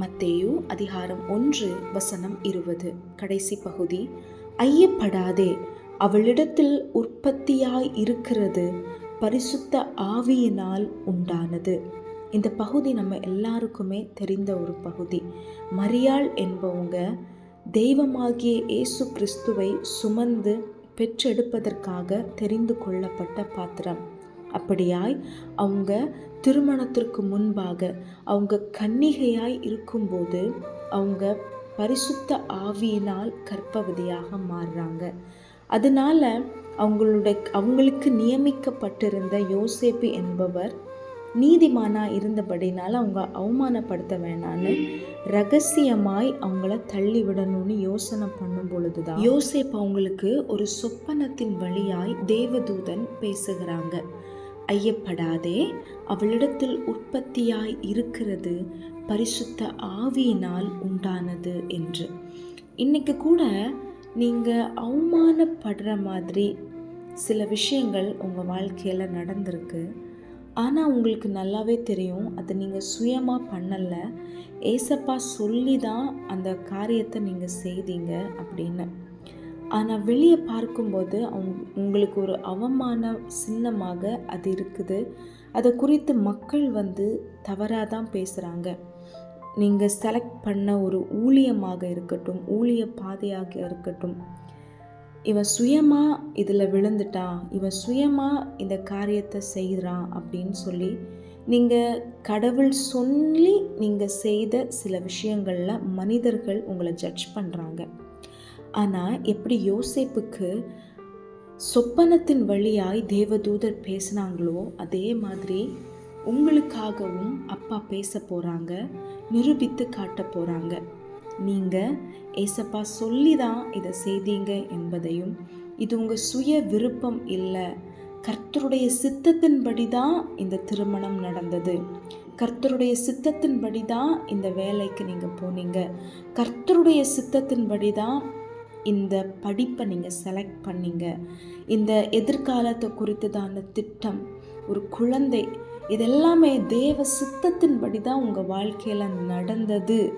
மத்தேயு அதிகாரம் ஒன்று வசனம் இருபது. கடைசி பகுதி. ஐயப்படாதே அவளிடத்தில் உற்பத்தியாய் இருக்கிறது பரிசுத்த ஆவியினால் உண்டானது. இந்த பகுதி நம்ம எல்லாருக்குமே தெரிந்த ஒரு பகுதி. மரியாள் என்பவங்க தெய்வமாகிய இயேசு கிறிஸ்துவை சுமந்து பெற்றெடுப்பதற்காக தெரிந்து கொள்ளப்பட்ட பாத்திரம். அப்படியாய் அவங்க திருமணத்திற்கு முன்பாக அவங்க கன்னிகையாய் இருக்கும்போது அவங்க பரிசுத்த ஆவியினால் கற்பவதியாக மாறுறாங்க. அதனால் அவங்களுடைய அவங்களுக்கு நியமிக்கப்பட்டிருந்த யோசேப்பு என்பவர் நீதிமானா இருந்தபடினால் அவங்க அவமானப்படுத்த வேணான்னு ரகசியமாய் அவங்கள தள்ளி விடணும்னு யோசனை பண்ணும் பொழுதுதான் யோசேப் அவங்களுக்கு ஒரு சொப்பனத்தின் வழியாய் தேவதூதன் பேசுகிறாங்க. ஐயப்படாதே அவளிடத்தில் உற்பத்தியாய் இருக்கிறது பரிசுத்த ஆவியினால் உண்டானது என்று. இன்னைக்கு கூட நீங்கள் அவமானப்படுற மாதிரி சில விஷயங்கள் உங்கள் வாழ்க்கையில் நடந்திருக்கு. ஆனால் உங்களுக்கு நல்லாவே தெரியும் அதை நீங்கள் சுயமாக பண்ணலை. ஏசப்பா சொல்லி தான் அந்த காரியத்தை நீங்கள் செய்தீங்க அப்படின்னு. ஆனால் வெளியே பார்க்கும்போது அவங்க உங்களுக்கு ஒரு அவமான சின்னமாக அது இருக்குது. அதை குறித்து மக்கள் வந்து தவறாக தான் பேசுகிறாங்க நீங்கள் செலக்ட் பண்ண ஒரு ஊழியமாக இருக்கட்டும் ஊழிய பாதையாக இருக்கட்டும் இவன் சுயமாக இதில் விழுந்துட்டான் இவன் சுயமாக இந்த காரியத்தை செய்கிறான் அப்படின்னு சொல்லி நீங்கள் கடவுள் சொல்லி நீங்கள் செய்த சில விஷயங்களில் மனிதர்கள் உங்களை ஜட்ஜ் பண்ணுறாங்க ஆனால் எப்படி யோசேப்புக்கு சொப்பனத்தின் வழியாய் தேவதூதர் பேசினாங்களோ அதே மாதிரி உங்களுக்காகவும் அப்பா பேச போகிறாங்க நிரூபித்து காட்ட போகிறாங்க நீங்கள் ஏசப்பா சொல்லி தான் இதை செய்தீங்க என்பதையும் இது உங்கள் சுய விருப்பம் இல்லை. கர்த்தருடைய சித்தத்தின்படி தான் இந்த திருமணம் நடந்தது. கர்த்தருடைய சித்தத்தின்படி தான் இந்த வேலைக்கு நீங்கள் போனீங்க. கர்த்தருடைய சித்தத்தின்படி தான் இந்த படிப்பை நீங்கள் செலக்ட் பண்ணீங்க. இந்த எதிர்காலத்தை குறித்ததான திட்டம் ஒரு குழந்தை இதெல்லாமே தேவ சித்தத்தின்படி தான் உங்கள் வாழ்க்கையில் நடந்தது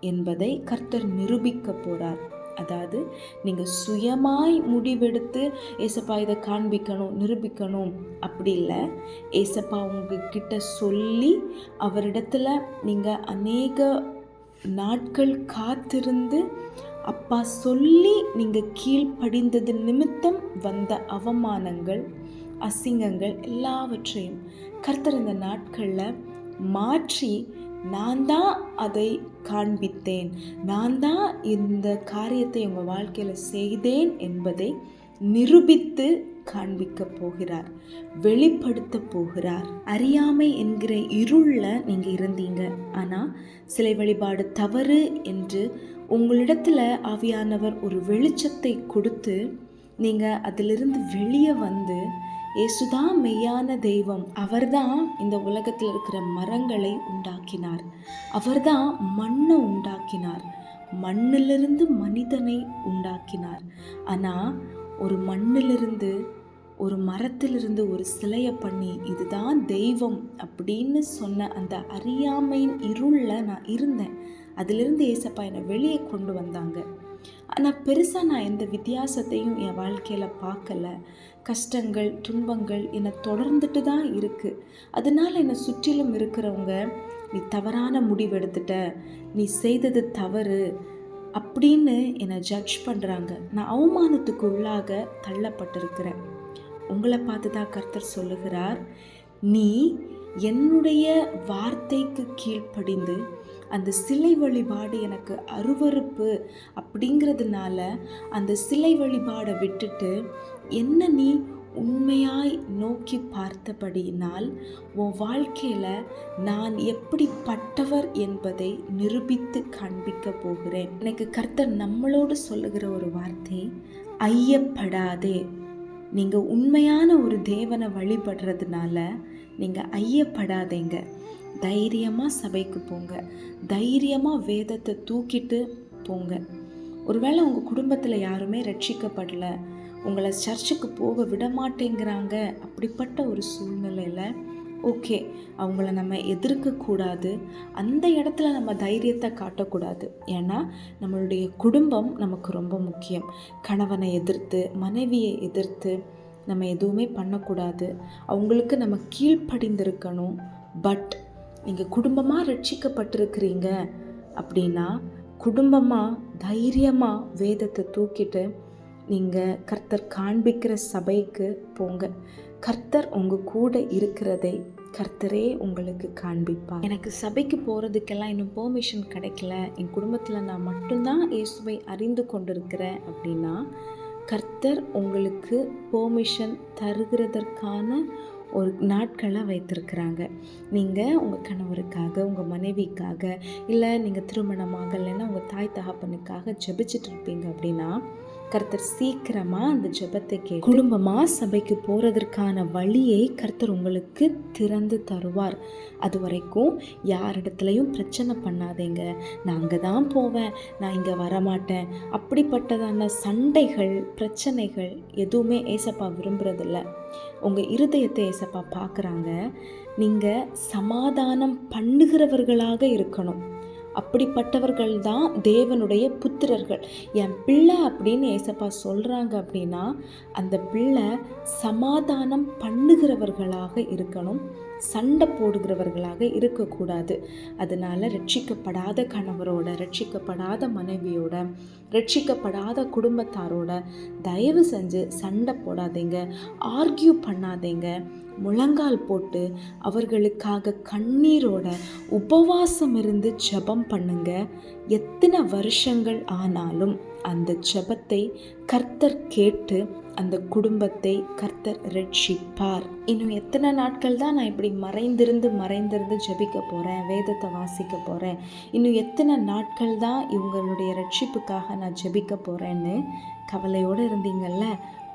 என்பதை கர்த்தர் நிரூபிக்க போகிறார் அதாவது நீங்கள் சுயமாய் முடிவெடுத்து ஏசப்பா இதை காண்பிக்கணும் நிரூபிக்கணும். அப்படி இல்லை. ஏசப்பா உங்ககிட்ட சொல்லி அவரிடத்துல நீங்கள் அநேக நாட்கள் காத்திருந்து அப்பா சொல்லி நீங்கள் கீழ்ப்படிந்தது நிமித்தம் வந்த அவமானங்கள் அசிங்கங்கள் எல்லாவற்றையும் கர்த்தர் இந்த நாட்களில் மாற்றி நான் தான் அதை காண்பித்தேன். நான் தான் இந்த காரியத்தை உங்கள் வாழ்க்கையில் செய்தேன் என்பதை நிரூபித்து காண்பிக்க போகிறார் வெளிப்படுத்த போகிறார். அறியாமை என்கிற இருளில் நீங்கள் இருந்தீங்க. ஆனால் சிலை வழிபாடு தவறு என்று உங்களிடத்தில் ஆவியானவர் ஒரு வெளிச்சத்தை கொடுத்து நீங்கள் அதிலிருந்து வெளியே வந்து இயேசுதான் மெய்யான தெய்வம் அவர்தான் இந்த உலகத்தில் இருக்கிற மரங்களை உண்டாக்கினார். அவர்தான் மண்ணை உண்டாக்கினார். மண்ணிலிருந்து மனிதனை உண்டாக்கினார். ஆனால் ஒரு மண்ணிலிருந்து ஒரு மரத்திலிருந்து ஒரு சிலையை பண்ணி இதுதான் தெய்வம் அப்படின்னு சொன்ன அந்த அறியாமையின் இருளில் நான் இருந்தேன். அதிலிருந்து ஏசப்பா என்னை வெளியே கொண்டு வந்தாங்க. ஆனால் பெருசாக நான் எந்த வித்தியாசத்தையும் என் வாழ்க்கையில் பார்க்கல. கஷ்டங்கள் துன்பங்கள் என்னை தொடர்ந்துட்டு தான் இருக்குது அதனால் என்னை சுற்றிலும் இருக்கிறவங்க நீ தவறான முடிவெடுத்துட்ட நீ செய்தது தவறு அப்படின்னு என்னை ஜட்ஜ் பண்ணுறாங்க நான் அவமானத்துக்கு உள்ளாக தள்ளப்பட்டிருக்கிறேன். உங்களை பார்த்து தான் கர்த்தர் சொல்லுகிறார் நீ என்னுடைய வார்த்தைக்கு கீழ்ப்படிந்து அந்த சிலை வழிபாடு எனக்கு அருவறுப்பு அப்படிங்கிறதுனால அந்த சிலை வழிபாடை விட்டுட்டு என்ன நீ உண்மையாய் நோக்கி பார்த்தபடியினால் உன் வாழ்க்கையில் நான் எப்படிப்பட்டவர் என்பதை நிரூபித்து காண்பிக்க போகிறேன். எனக்கு கர்த்தர் நம்மளோடு சொல்லுகிற ஒரு வார்த்தை ஐயப்படாதே. நீங்கள் உண்மையான ஒரு தேவனை வழிபடுறதுனால நீங்கள் ஐயப்படாதேங்க. தைரியமாக சபைக்கு போங்க. தைரியமாக வேதத்தை தூக்கிட்டு போங்க. ஒருவேளை உங்கள் குடும்பத்தில் யாருமே ரட்சிக்கப்படலை. உங்களை சர்ச்சுக்கு போக விட மாட்டேங்கிறாங்க. அப்படிப்பட்ட ஒரு சூழ்நிலையில் ஓகே அவங்கள நம்ம எதிர்க்கக்கூடாது அந்த இடத்துல நம்ம தைரியத்தை காட்டக்கூடாது. ஏன்னா நம்மளுடைய குடும்பம் நமக்கு ரொம்ப முக்கியம். கணவனை எதிர்த்து மனைவியை எதிர்த்து நம்ம எதுவுமே பண்ணக்கூடாது. அவங்களுக்கு நம்ம கீழ்ப்படிந்திருக்கணும். பட் நீங்கள் குடும்பமாக ரட்சிக்கப்பட்டிருக்கிறீங்க அப்படின்னா குடும்பமாக தைரியமாக வேதத்தை தூக்கிட்டு நீங்கள் கர்த்தர் காண்பிக்கிற சபைக்கு போங்க. கர்த்தர் உங்கள் கூட இருக்கிறதை கர்த்தரே உங்களுக்கு காண்பிப்பார். எனக்கு சபைக்கு போகிறதுக்கெல்லாம் இன்னும் பெர்மிஷன் கிடைக்கல. என் குடும்பத்தில் நான் மட்டும்தான் இயேசுவை அறிந்து கொண்டிருக்கிறேன் அப்படின்னா கர்த்தர் உங்களுக்கு பெர்மிஷன் தருகிறதற்கான ஒரு நாட்களை வைத்திருக்கிறாங்க. நீங்கள் உங்கள் கணவருக்காக உங்கள் மனைவிக்காக இல்லை நீங்கள் திருமணமாகலைன்னா உங்கள் தாய் தகப்பனுக்காக ஜெபிச்சுட்டு இருப்பீங்க அப்படின்னா கர்த்தர் சீக்கிரமாக அந்த ஜெபத்தை கே குடும்பமாக சபைக்கு போகிறதற்கான வழியை கர்த்தர் உங்களுக்கு திறந்து தருவார். அது வரைக்கும் யாரிடத்துலையும் பிரச்சனை பண்ணாதீங்க. நான் அங்கே தான் போவேன். நான் இங்கே வரமாட்டேன். அப்படிப்பட்டதான சண்டைகள் பிரச்சனைகள் எதுவுமே ஏசப்பா விரும்புறதில்ல. உங்கள் இருதயத்தை ஏசப்பா பார்க்குறாங்க நீங்கள் சமாதானம் பண்ணுகிறவர்களாக இருக்கணும். அப்படிப்பட்டவர்கள் தான் தேவனுடைய புத்திரர்கள். என் பிள்ளை அப்படின்னு ஏசப்பா சொல்கிறாங்க அப்படின்னா அந்த பிள்ளை சமாதானம் பண்ணுகிறவர்களாக இருக்கணும் சண்டை போடுகிறவர்களாக இருக்கக்கூடாது. அதனால் ரட்சிக்கப்படாத கணவரோட ரட்சிக்கப்படாத மனைவியோட ரட்சிக்கப்படாத குடும்பத்தாரோட தயவு செஞ்சு சண்டை போடாதீங்க ஆர்கியூ பண்ணாதீங்க. முழங்கால் போட்டு அவர்களுக்காக கண்ணீரோட உபவாசம் இருந்து ஜெபம் பண்ணுங்க. எத்தனை வருஷங்கள் ஆனாலும் அந்த ஜெபத்தை கர்த்தர் கேட்டு அந்த குடும்பத்தை கர்த்தர் ரட்சிப்பார். இன்னும் எத்தனை நாட்கள் தான் நான் இப்படி மறைந்திருந்து மறைந்திருந்து ஜெபிக்க போகிறேன் வேதத்தை வாசிக்க போகிறேன் இன்னும் எத்தனை நாட்கள் தான் இவங்களுடைய ரட்சிப்புக்காக நான் ஜபிக்க போகிறேன்னு கவலையோடு இருந்தீங்கள்ல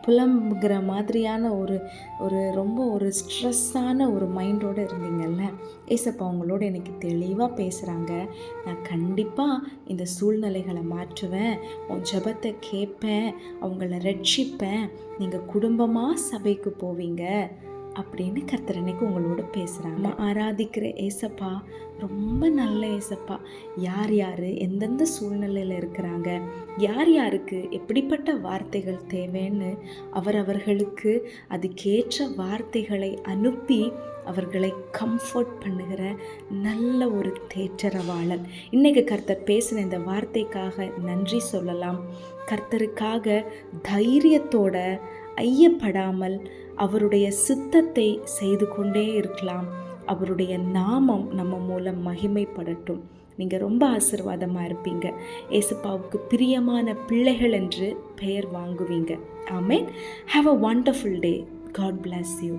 புலம்புகிற மாதிரியான ஒரு ஒரு ரொம்ப ஒரு ஸ்ட்ரெஸ்ஸான ஒரு மைண்டோடு இருந்தீங்கல்ல? ஏசப்பா அவங்களோட எனக்கு தெளிவாக பேசுகிறாங்க நான் கண்டிப்பாக இந்த சூழ்நிலைகளை மாற்றுவேன். உன் ஜெபத்தை கேட்பேன். அவங்கள ரட்சிப்பேன். நீங்கள் குடும்பமாக சபைக்கு போவீங்க. அப்படின்னு கர்த்தர் அன்னைக்கு உங்களோட பேசுகிறாங்க ஆராதிக்கிற ஏசப்பா ரொம்ப நல்ல ஏசப்பா. யார் யார் எந்தெந்த சூழ்நிலையில் இருக்கிறாங்க யார் யாருக்கு எப்படிப்பட்ட வார்த்தைகள் தேவைன்னு அவரவர்களுக்கு அதுக்கேற்ற வார்த்தைகளை அனுப்பி அவர்களை கம்ஃபர்ட் பண்ணுகிற நல்ல ஒரு தேற்றரவாளன் இன்னைக்கு கர்த்தர் பேசின இந்த வார்த்தைக்காக நன்றி சொல்லலாம். கர்த்தருக்காக தைரியத்தோட ஐயப்படாமல் அவருடைய சித்தத்தை செய்து கொண்டே இருக்கலாம். அவருடைய நாமம் நம்ம மூலம் மகிமைப்படட்டும். நீங்கள் ரொம்ப ஆசிர்வாதமாக இருப்பீங்க. ஏசப்பாவுக்கு பிரியமான பிள்ளைகள் என்று பெயர் வாங்குவீங்க. Amen. Have a wonderful day God bless you